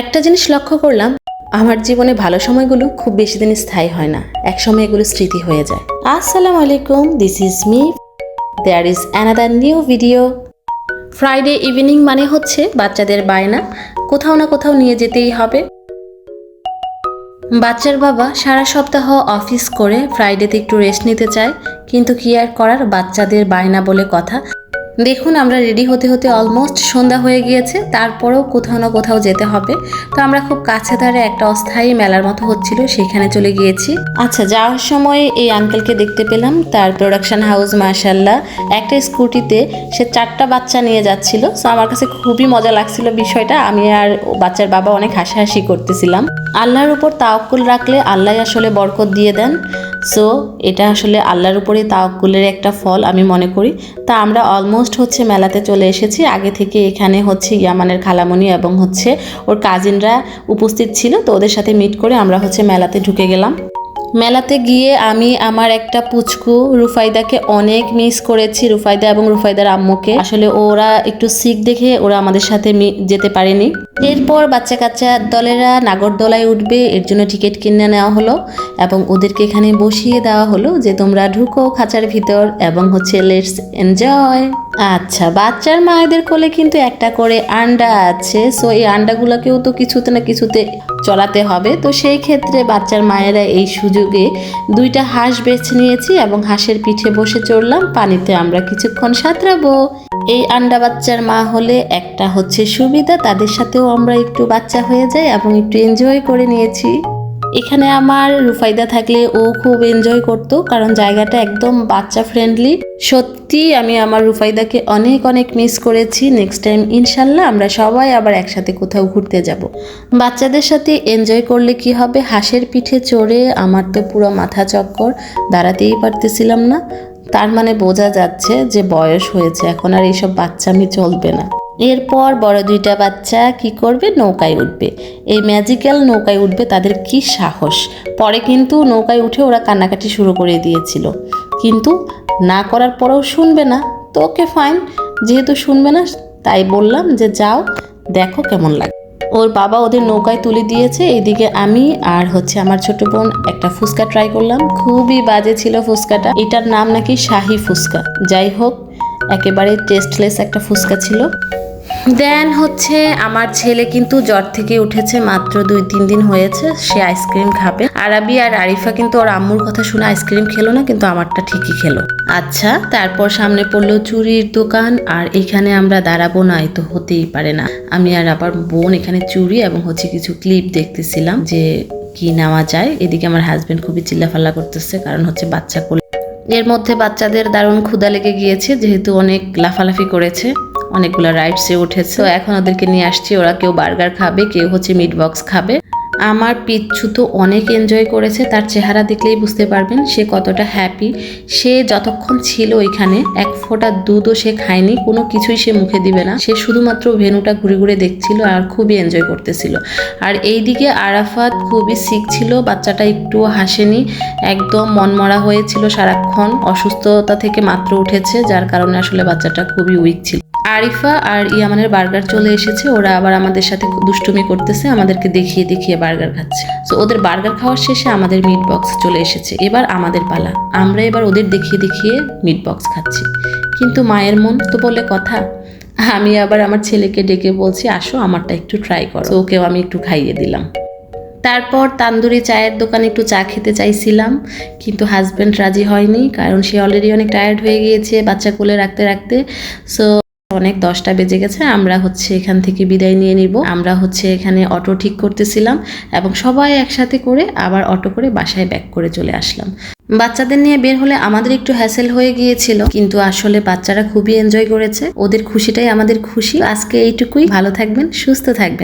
একটা জিনিস লক্ষ্য করলাম, আমার জীবনে ভালো সময়গুলো খুব বেশি দিন স্থায়ী হয় না। এক সময় এগুলো স্মৃতি হয়ে যায়। আসসালামু আলাইকুম this is me there is another new video Friday evening মানে হচ্ছে বাচ্চাদের বায়না। কোথাও না কোথাও নিয়ে যেতেই হবে। বাচ্চার বাবা সারা সপ্তাহ অফিস করে ফ্রাইডেতে একটু রেস্ট নিতে চায়, কিন্তু কি আর করার বাচ্চাদের বায়না বলে কথা। দেখুন, আমরা রেডি হতে হতে অলমোস্ট সন্ধ্যা হয়ে গিয়েছে, তারপরেও কোথাও না কোথাও যেতে হবে। তো আমরা খুব কাছে ধারে একটা অস্থায়ী মেলার মতো হচ্ছিল, সেখানে চলে গিয়েছি। আচ্ছা যাওয়ার সময় এই আঙ্কেলকে দেখতে পেলাম, তার প্রোডাকশন হাউস মার্শাল্লাহ একটা স্কুটিতে সে চারটা বাচ্চা নিয়ে যাচ্ছিল সো আমার কাছে খুবই মজা লাগছিল বিষয়টা। আমি আর বাচ্চার বাবা অনেক হাসাহাসি করতেছিলাম। আল্লাহর উপর তাওকুল রাখলে আল্লাহ আসলে বরকত দিয়ে দেন। সো এটা আসলে আল্লাহর উপরে তাওকুলের একটা ফল আমি মনে করি। তা আমরা অলমোস্ট হচ্ছে মেলাতে চলে এসেছি। আগে থেকে এখানে হচ্ছে ইয়ামানের খালামণি এবং হচ্ছে ওর কাজিনরা উপস্থিত ছিল। তো ওদের সাথে মিট করে আমরা হচ্ছে মেলাতে ঢুকে গেলাম। মেলাতে গিয়ে আমি আমার একটা পুচকু রুফাইদাকে অনেক মিস করেছি, রুফাইদা এবং রুফাইদার আম্মুকে। আসলে ওরা একটু সিক দেখে ওরা আমাদের সাথে যেতে পারেনি। এরপর বাচ্চা কাচ্চা দলেরা নাগরদোলায় উঠবে, এর জন্য টিকিট কিনে নেওয়া হলো এবং ওদেরকে এখানে বসিয়ে দেওয়া হলো যে তোমরা ঢুকো খাঁচার ভিতর এবং হচ্ছে লেটস এনজয় আচ্ছা বাচ্চার মায়েদের কোলে কিন্তু একটা করে আন্ডা আছে। সো এই আন্ডাগুলোকেও তো কিছুতে না কিছুতে চড়াতে হবে। তো সেই ক্ষেত্রে বাচ্চার মায়েরা এই সুযোগে দুইটা হাঁস বেছে নিয়েছি এবং হাঁসের পিঠে বসে চড়লাম। পানিতে আমরা কিছুক্ষণ সাঁতরাবো। এই আন্ডা বাচ্চার মা হলে একটা হচ্ছে সুবিধা, তাদের সাথেও আমরা একটু বাচ্চা হয়ে যাই এবং একটু এনজয় করে নিয়েছি। এখানে আমার রুফাইদা থাকলে ও খুব এনজয় করতো, কারণ জায়গাটা একদম বাচ্চা ফ্রেন্ডলি সত্যি আমি আমার রুফাইদাকে অনেক অনেক মিস করেছি। নেক্সট টাইম ইনশাল্লাহ আমরা সবাই আবার একসাথে কোথাও ঘুরতে যাব। বাচ্চাদের সাথে এনজয় করলে কি হবে? হাঁসের পিঠে চড়ে আমার তো পুরো মাথা চক্কর, দাঁড়াতেই পারতেছিলাম না। তার মানে বোঝা যাচ্ছে যে বয়স হয়েছে, এখন আর এইসব বাচ্চামি চলবে না। এরপর বড় দুইটা বাচ্চা কি করবে? নৌকায় উঠবে। এই ম্যাজিক্যাল নৌকায় উঠবে তাদের কি সাহস? পরে কিন্তু নৌকায় উঠে ওরা কান্নাকাটি শুরু করে দিয়েছিল। কিন্তু না করার পরেও শুনবে না। তো ওকে ফাইন যেহেতু শুনবে না, তাই বললাম যে যাও, দেখো কেমন লাগে। ওর বাবা ওদের নৌকায় তুলে দিয়েছে, এইদিকে আমি আর হচ্ছে আমার ছোট বোন একটা ফুচকা ট্রাই করলাম। খুবই বাজে ছিল ফুচকাটা। এটার নাম নাকি শাহি ফুচকা। যাই হোক, একেবারে টেস্টলেস একটা ফুচকা ছিল। দেন হচ্ছে আমার ছেলে কিন্তু জ্বর থেকে উঠেছে মাত্র দুই, তিন দিন হয়েছে, সে আইসক্রিম খাবে। আরাবি আর আরিফা কিন্তু ওর আম্মুর কথা শুনে আইসক্রিম খেলো না, কিন্তু আমারটা ঠিকই খেলো। আচ্ছা তারপর সামনে পড়ল চুরির দোকান, আর এখানে আমরা দাঁড়াবো না এই তো হতেই পারে না। আমি আর আবার বোন এখানে চুরি এবং হচ্ছে কিছু ক্লিপ দেখতেছিলাম যে কি নেওয়া যায়। এদিকে আমার হাজবেন্ড খুবই চিল্লাফাল্লা করতেছে, কারণ হচ্ছে বাচ্চা এর মধ্যে বাচ্চাদের দারুণ ক্ষুদা লেগে গিয়েছে, যেহেতু অনেক লাফালাফি করেছে। অনেকগুলো রাইডসে উঠেছে। তো এখন ওদেরকে নিয়ে আসছি, ওরা কেউ বার্গার খাবে, কেউ হচ্ছে মিট বক্স খাবে। আমার পিচ্ছু তো অনেক এনজয় করেছে, তার চেহারা দেখলেই বুঝতে পারবেন সে কতটা হ্যাপি সে যতক্ষণ ছিল ওইখানে, এক ফোঁটা দুধও সে খায়নি, কোনো কিছুই সে মুখে দিবে না। সে শুধুমাত্র ভেনুটা ঘুরে ঘুরে দেখছিল আর খুবই এনজয় করতেছিল। আর এইদিকে আরাফাত খুবই সিক ছিল, বাচ্চাটা একটুও হাসেনি, একদম মনমরা হয়েছিল সারাক্ষণ। অসুস্থতা থেকে মাত্র উঠেছে, যার কারণে আসলে বাচ্চাটা খুবই উইক ছিল। আরিফা আর ইয়ামানের বার্গার চলে এসেছে। ওরা আবার আমাদের সাথে দুষ্টুমি করতেছে, আমাদেরকে দেখিয়ে দেখিয়ে বার্গার খাচ্ছে। তো ওদের বার্গার খাওয়ার শেষে আমাদের মিট বক্স চলে এসেছে। এবার আমাদের পালা। আমরা এবার ওদের দেখিয়ে দেখিয়ে মিট বক্স খাচ্ছি। কিন্তু মায়ের মন তো বলে কথা। আমি আবার আমার ছেলেকে ডেকে বলছি, আসো, আমারটা একটু ট্রাই করো। ওকেও আমি একটু খাইয়ে দিলাম। তারপর তান্দুরি চায়ের দোকানে একটু চা খেতে চাইছিলাম, কিন্তু হাজব্যান্ড রাজি হয়নি, কারণ সে অলরেডি অনেক টায়ার্ড হয়ে গিয়েছে বাচ্চা কোলে রাখতে রাখতে। সো অনেক দশটা বেজে গেছে, আমরা হচ্ছে এখান থেকে বিদায় নিয়ে নিব। আমরা হচ্ছে এখানে অটো ঠিক করতেছিলাম এবং সবাই একসাথে করে আবার অটো করে বাসায় ব্যাক করে চলে আসলাম। বাচ্চাদের নিয়ে বের হলে আমাদের একটু হ্যাসেল হয়ে গিয়েছিল, কিন্তু আসলে বাচ্চারা খুবই এনজয় করেছে। ওদের খুশিটাই আমাদের খুশি। আজকে এইটুকুই। ভালো থাকবেন, সুস্থ থাকবেন।